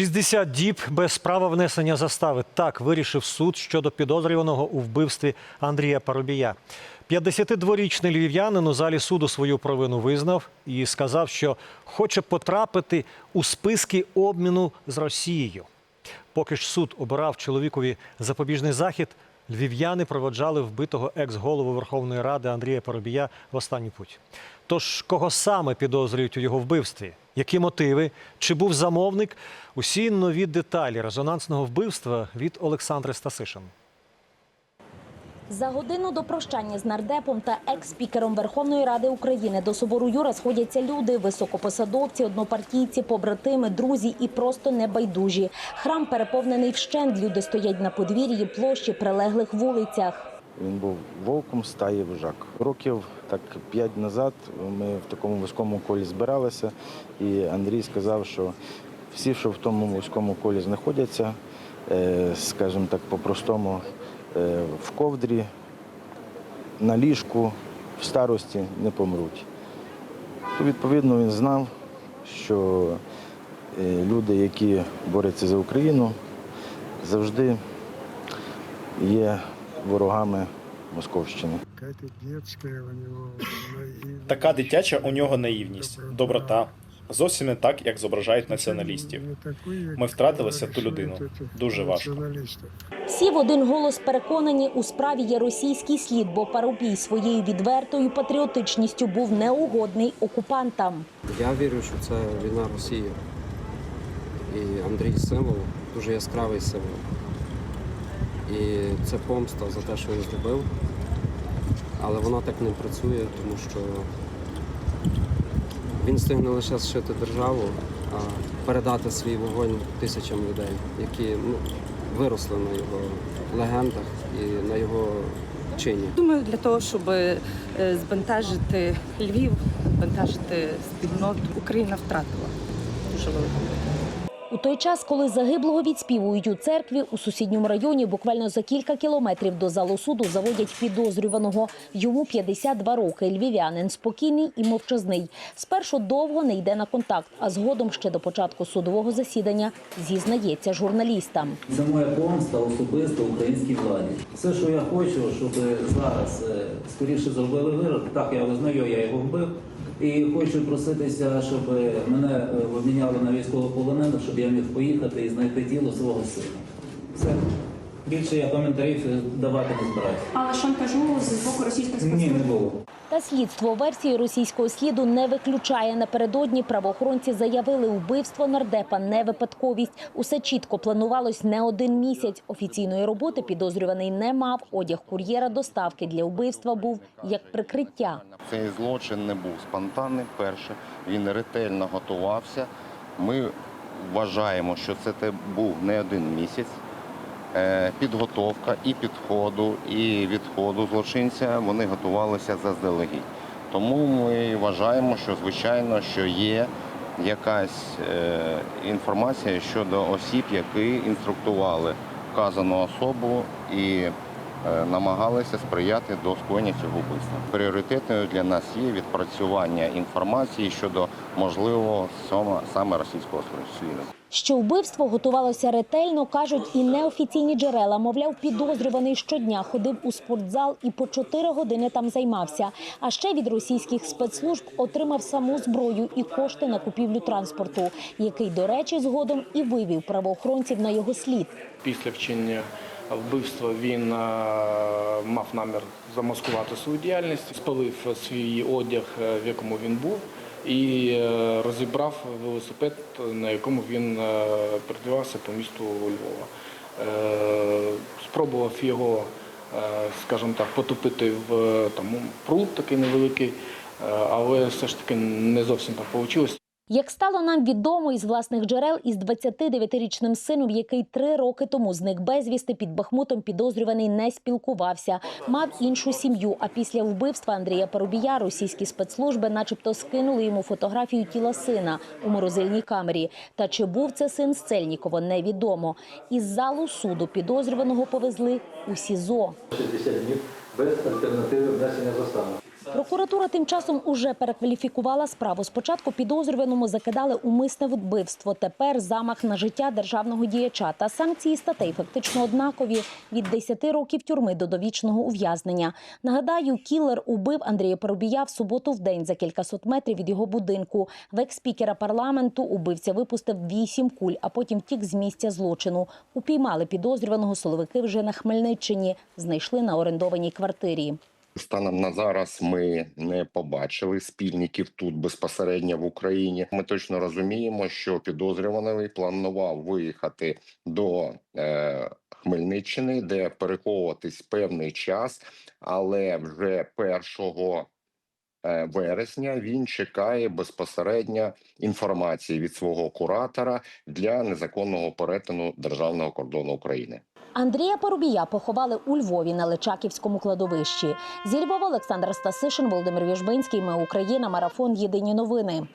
60 діб без права внесення застави. Так вирішив суд щодо підозрюваного у вбивстві Андрія Парубія. 52-річний львів'янин у залі суду свою провину визнав і сказав, що хоче потрапити у списки обміну з Росією. Поки ж суд обирав чоловікові запобіжний захід, львів'яни проводжали вбитого екс-голову Верховної Ради Андрія Парубія в останню путь. Тож кого саме підозрюють у його вбивстві? Які мотиви? Чи був замовник? Усі нові деталі резонансного вбивства від Олександри Стасишин. За годину до прощання з нардепом та екс-спікером Верховної Ради України до собору Юра сходяться люди, високопосадовці, однопартійці, побратими, друзі і просто небайдужі. Храм переповнений вщент. Люди стоять на подвір'ї, площі, прилеглих вулицях. Він був вовком стаї вожак. Років так п'ять назад ми в такому вузькому колі збиралися, і Андрій сказав, що всі, що в тому вузькому колі знаходяться, е, скажімо так, по-простому, в ковдрі, на ліжку, в старості не помруть. То, відповідно, він знав, що е, люди, які борються за Україну, завжди є ворогами Московщини. Така дитяча у нього наївність, доброта. Зовсім не так, як зображають націоналістів. Ми втратили святу людину. Дуже важко. Всі в один голос переконані, у справі є російський слід, бо Парубій своєю відвертою патріотичністю був неугодний окупантам. Я вірю, що це війна Росії. І Андрій символ, дуже яскравий символ. І це помста за те, що він зробив. Але воно так не працює, тому що він встиг не лише зшити державу, а передати свій вогонь тисячам людей, які ну, виросли на його легендах і на його чині. Думаю, для того, щоб е, збентежити Львів, збентежити спільноту, Україна втратила дуже велику. У той час, коли загиблого відспівують у церкві, у сусідньому районі буквально за кілька кілометрів до залу суду заводять підозрюваного. Йому 52 роки. Львів'янин спокійний і мовчазний. Спершу довго не йде на контакт, а згодом ще до початку судового засідання зізнається журналістам. Це моя помста особисто українській владі. Все, що я хочу, щоб зараз е, скоріше зробили вирок. Так, я визнаю, я його вбив. І хочу проситися, щоб мене е, обміняли на військовополонену, щоб я міг поїхати і знайти тіло свого сина. Все. Більше я коментарів е, давати не збираюся. Але шантажу з боку російських Ні, не було. Та слідство версії російського сліду не виключає. Напередодні правоохоронці заявили, вбивство нардепа не випадковість. Усе чітко планувалось не один місяць. Офіційної роботи підозрюваний не мав. Одяг кур'єра доставки для вбивства був як прикриття. Цей злочин не був спонтанним. Перше, він ретельно готувався. Ми вважаємо, що це був не один місяць. Е, Підготовка і підходу, і відходу злочинця вони готувалися заздалегідь. Тому ми вважаємо, що звичайно, що є якась е, інформація щодо осіб, які інструктували вказану особу і намагалися сприяти до скоєння цього вбивства. Пріоритетною для нас є відпрацювання інформації щодо можливого саме- саме російського сліду. Що вбивство готувалося ретельно, кажуть і неофіційні джерела. Мовляв, підозрюваний щодня ходив у спортзал і по 4 години там займався. А ще від російських спецслужб отримав саму зброю і кошти на купівлю транспорту, який, до речі, згодом і вивів правоохоронців на його слід. Після вчинення вбивства він е, мав намір замаскувати свою діяльність, спалив свій одяг, е, в якому він був, і е, розібрав велосипед, на якому він е, по місту Львова. Спробував його, скажімо так, потопити в там, пруд такий невеликий, але все ж таки не зовсім так вийшло. Як стало нам відомо із власних джерел, із 29-річним сином, який три роки тому зник безвісти під Бахмутом, підозрюваний не спілкувався, мав іншу сім'ю. А після вбивства Андрія Парубія російські спецслужби, начебто, скинули йому фотографію тіла сина у морозильній камері. Та чи був це син Сцельнікова, невідомо. Із залу суду підозрюваного повезли у СІЗО. 60 днів без альтернативи внесення застави. Прокуратура тим часом уже перекваліфікувала справу. Спочатку підозрюваному закидали умисне вбивство. Тепер замах на життя державного діяча. Та санкції статей фактично однакові від 10 років тюрми до довічного ув'язнення. Нагадаю, кілер убив Андрія Парубія в суботу в день за кількасот метрів від його будинку. В експікера парламенту убивця випустив вісім куль, а потім втік з місця злочину. Упіймали підозрюваного силовики вже на Хмельниччині. Знайшли на орендованій квартирі. Станом на зараз ми не побачили спільників тут безпосередньо в Україні. Ми точно розуміємо, що підозрюваний планував виїхати до е, Хмельниччини, де переховуватись певний час, але вже 1 е, вересня він чекає безпосередньо інформації від свого куратора для незаконного перетину державного кордону України. Андрія Парубія поховали у Львові на Личаківському кладовищі. Зі Львова Олександр Стасишин, Володимир Віжбинський. Ми Україна. Марафон. Єдині новини.